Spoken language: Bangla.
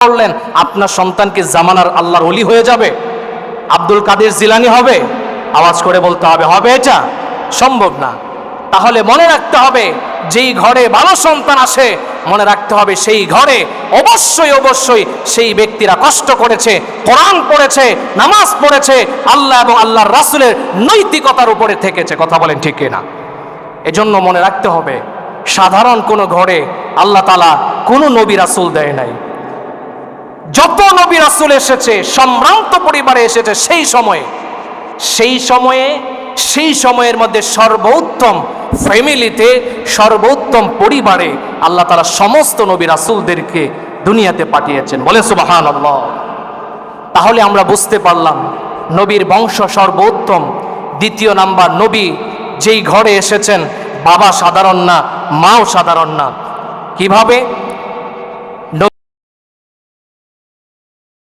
করলেন, আপনার সন্তানকে জামানার আল্লাহর অলি হয়ে যাবে। আব্দুল কাদের জিলানি হবে। আওয়াজ করে বলতে হবে হবে এটা? সম্ভব না। তাহলে মনে রাখতে হবে, যেই ঘরে ভালো সন্তান আসে, মনে রাখতে হবে সেই ঘরে অবশ্যই অবশ্যই সেই ব্যক্তিরা কষ্ট করেছে, কোরআন পড়েছে, নামাজ পড়েছে, আল্লাহ এবং আল্লাহর রাসুলের নৈতিকতার উপরে থেকেছে। কথা বলেন ঠিক না এজন্য মনে রাখতে হবে, সাধারণ কোনো ঘরে আল্লাহ তালা কোনো নবী রাসুল দেয় নাই। যত নবী রাসুল এসেছে, সম্ভ্রান্ত পরিবারে এসেছে সেই সময়ে সেই সময়ে, সেই সময়ের মধ্যে সর্বোত্তম ফ্যামিলিতে সর্বোত্তম পরিবারে আল্লাহ তারা সমস্ত নবী রাসুলদেরকে দুনিয়াতে পাঠিয়েছেন। বলে সুবাহান আল্লাহ তাহলে আমরা বুঝতে পারলাম, নবীর বংশ সর্বোত্তম। দ্বিতীয় নাম্বার, নবী যেই ঘরে এসেছেন, বাবা সাধারণ না, মাও সাধারণ না। কীভাবে?